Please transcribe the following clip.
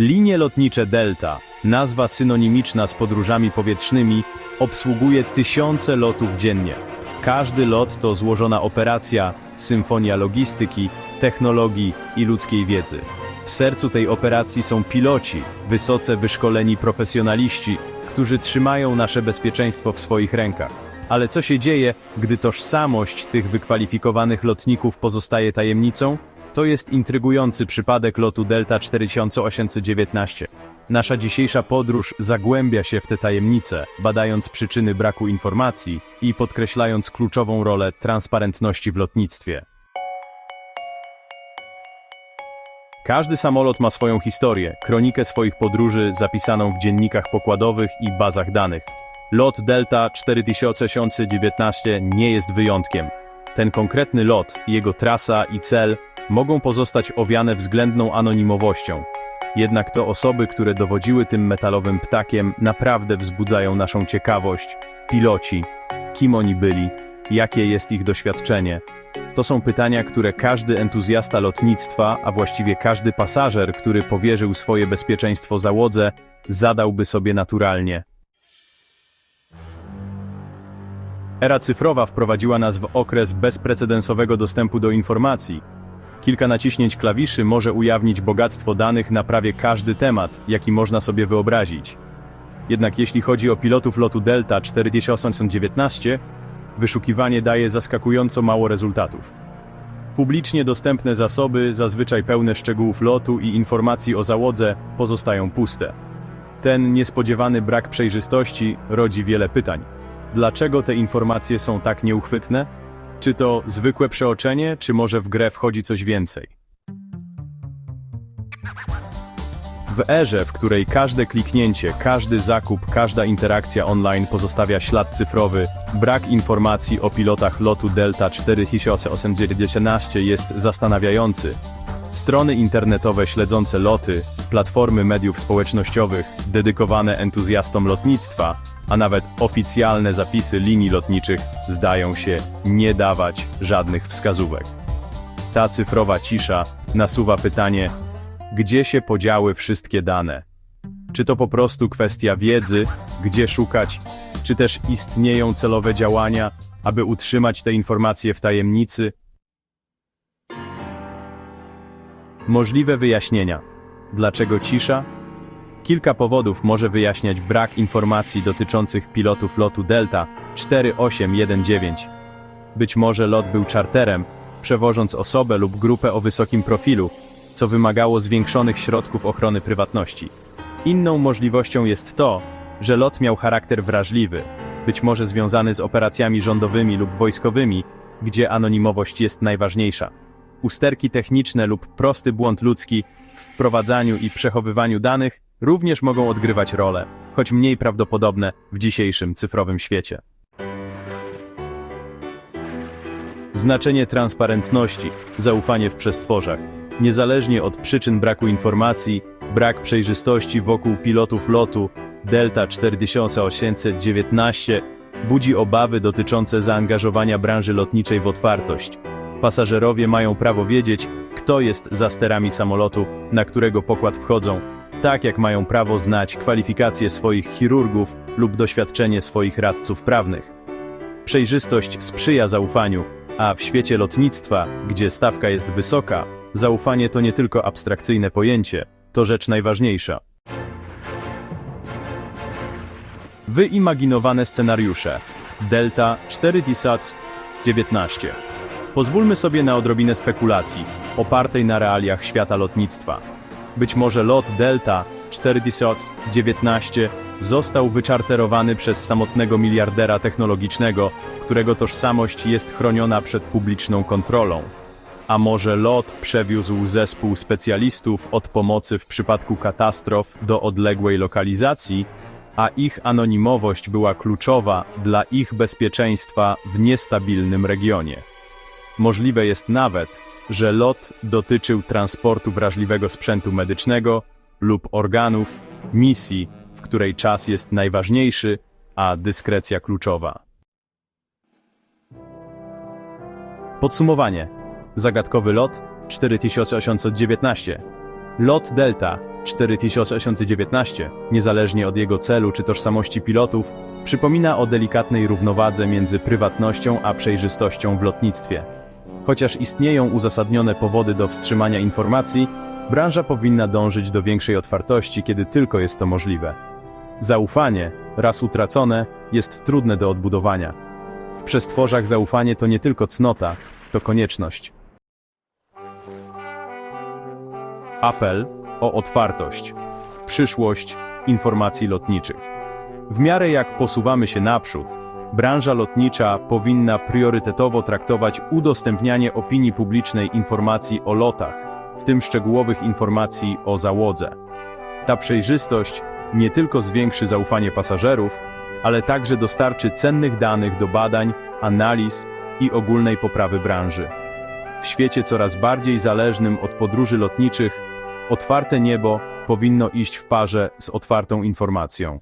Linie lotnicze Delta, nazwa synonimiczna z podróżami powietrznymi, obsługuje tysiące lotów dziennie. Każdy lot to złożona operacja, symfonia logistyki, technologii i ludzkiej wiedzy. W sercu tej operacji są piloci, wysoce wyszkoleni profesjonaliści, którzy trzymają nasze bezpieczeństwo w swoich rękach. Ale co się dzieje, gdy tożsamość tych wykwalifikowanych lotników pozostaje tajemnicą? To jest intrygujący przypadek lotu Delta 4819. Nasza dzisiejsza podróż zagłębia się w te tajemnice, badając przyczyny braku informacji i podkreślając kluczową rolę transparentności w lotnictwie. Każdy samolot ma swoją historię, kronikę swoich podróży zapisaną w dziennikach pokładowych i bazach danych. Lot Delta 4019 nie jest wyjątkiem. Ten konkretny lot, jego trasa i cel mogą pozostać owiane względną anonimowością. Jednak to osoby, które dowodziły tym metalowym ptakiem, naprawdę wzbudzają naszą ciekawość. Piloci, kim oni byli, jakie jest ich doświadczenie. To są pytania, które każdy entuzjasta lotnictwa, a właściwie każdy pasażer, który powierzył swoje bezpieczeństwo załodze, zadałby sobie naturalnie. Era cyfrowa wprowadziła nas w okres bezprecedensowego dostępu do informacji. Kilka naciśnięć klawiszy może ujawnić bogactwo danych na prawie każdy temat, jaki można sobie wyobrazić. Jednak jeśli chodzi o pilotów lotu Delta 4819, wyszukiwanie daje zaskakująco mało rezultatów. Publicznie dostępne zasoby, zazwyczaj pełne szczegółów lotu i informacji o załodze, pozostają puste. Ten niespodziewany brak przejrzystości rodzi wiele pytań. Dlaczego te informacje są tak nieuchwytne? Czy to zwykłe przeoczenie, czy może w grę wchodzi coś więcej? W erze, w której każde kliknięcie, każdy zakup, każda interakcja online pozostawia ślad cyfrowy, brak informacji o pilotach lotu Delta 4819 jest zastanawiający. Strony internetowe śledzące loty, platformy mediów społecznościowych dedykowane entuzjastom lotnictwa, a nawet oficjalne zapisy linii lotniczych zdają się nie dawać żadnych wskazówek. Ta cyfrowa cisza nasuwa pytanie, gdzie się podziały wszystkie dane? Czy to po prostu kwestia wiedzy, gdzie szukać, czy też istnieją celowe działania, aby utrzymać te informacje w tajemnicy? Możliwe wyjaśnienia. Dlaczego cisza? Kilka powodów może wyjaśniać brak informacji dotyczących pilotów lotu Delta 4819. Być może lot był czarterem, przewożąc osobę lub grupę o wysokim profilu, co wymagało zwiększonych środków ochrony prywatności. Inną możliwością jest to, że lot miał charakter wrażliwy, być może związany z operacjami rządowymi lub wojskowymi, gdzie anonimowość jest najważniejsza. Usterki techniczne lub prosty błąd ludzki w wprowadzaniu i przechowywaniu danych również mogą odgrywać rolę, choć mniej prawdopodobne w dzisiejszym cyfrowym świecie. Znaczenie transparentności, zaufanie w przestworzach. Niezależnie od przyczyn braku informacji, brak przejrzystości wokół pilotów lotu Delta 4819 budzi obawy dotyczące zaangażowania branży lotniczej w otwartość. Pasażerowie mają prawo wiedzieć, kto jest za sterami samolotu, na którego pokład wchodzą, tak jak mają prawo znać kwalifikacje swoich chirurgów lub doświadczenie swoich radców prawnych. Przejrzystość sprzyja zaufaniu, a w świecie lotnictwa, gdzie stawka jest wysoka, zaufanie to nie tylko abstrakcyjne pojęcie, to rzecz najważniejsza. Wyimaginowane scenariusze Delta 4019 Pozwólmy sobie na odrobinę spekulacji, opartej na realiach świata lotnictwa. Być może lot Delta 4019 został wyczarterowany przez samotnego miliardera technologicznego, którego tożsamość jest chroniona przed publiczną kontrolą. A może lot przewiózł zespół specjalistów od pomocy w przypadku katastrof do odległej lokalizacji, a ich anonimowość była kluczowa dla ich bezpieczeństwa w niestabilnym regionie. Możliwe jest nawet, że lot dotyczył transportu wrażliwego sprzętu medycznego lub organów, misji, w której czas jest najważniejszy, a dyskrecja kluczowa. Podsumowanie. Zagadkowy lot 4819. Lot Delta 4019, niezależnie od jego celu czy tożsamości pilotów, przypomina o delikatnej równowadze między prywatnością a przejrzystością w lotnictwie. Chociaż istnieją uzasadnione powody do wstrzymania informacji, branża powinna dążyć do większej otwartości, kiedy tylko jest to możliwe. Zaufanie, raz utracone, jest trudne do odbudowania. W przestworzach zaufanie to nie tylko cnota, to konieczność. Apel o otwartość. Przyszłość informacji lotniczych. W miarę jak posuwamy się naprzód, branża lotnicza powinna priorytetowo traktować udostępnianie opinii publicznej informacji o lotach, w tym szczegółowych informacji o załodze. Ta przejrzystość nie tylko zwiększy zaufanie pasażerów, ale także dostarczy cennych danych do badań, analiz i ogólnej poprawy branży. W świecie coraz bardziej zależnym od podróży lotniczych, otwarte niebo powinno iść w parze z otwartą informacją.